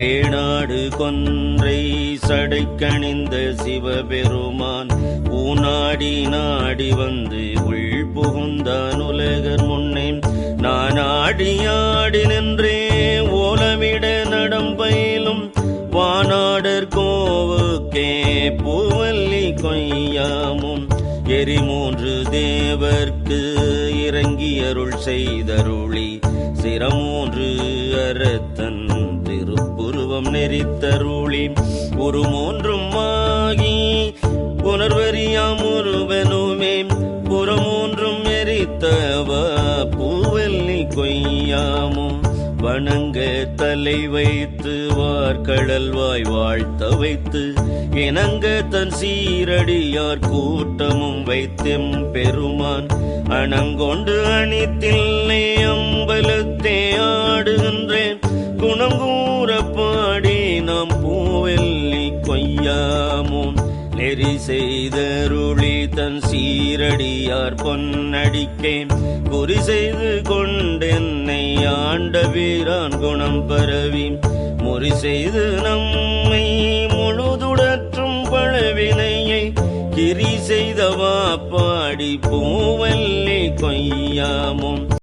ஏநாடு கொன்றை சடைக்கணிந்த சிவபெருமான் ஊனாடி நாடி வந்து உள் புகுந்தான் உலகர் முன்னே நான் ஆடியாடி நின்றே ஓலமிட நடம்பயிலும் வானாடர் கோவுக்கே பூவல்லி கொய்யாமும். எரி மூன்று தேவர்க்கு இறங்கி அருள் செய்தருளி சிரமூன்று அறத்தன் உருவம் நெறித்தருளி ஒரு மூன்றும் ஆகி உணர்வறியாம் ஒருவனுமே. புறமூன்றும் எரித்தவ பூவெல்லி கொய்யாமும். வணங்க தலை வைத்து வார்கடல் வாய் வாழ்த்த வைத்து இணங்க தன் சீரடியார் கூட்டமும் வைத்தெம் பெருமான். அணங்கொண்டு அணித்தில்லை அம்பலத்தே ஆடுகின்றேன். நாம் பூவெல்லி கொய்யாமும் நெறி செய்தருளி தன் சீரடியார் பொன்னடிக்கே குறி செய்து கொண்டென்னை ஆண்ட வீரான் குணம் பரவி முறி செய்து நம்மை முழுதுடற்றும் பழவினையை. கிரி செய்தவா பாடி பூவல்லி கொய்யாமோ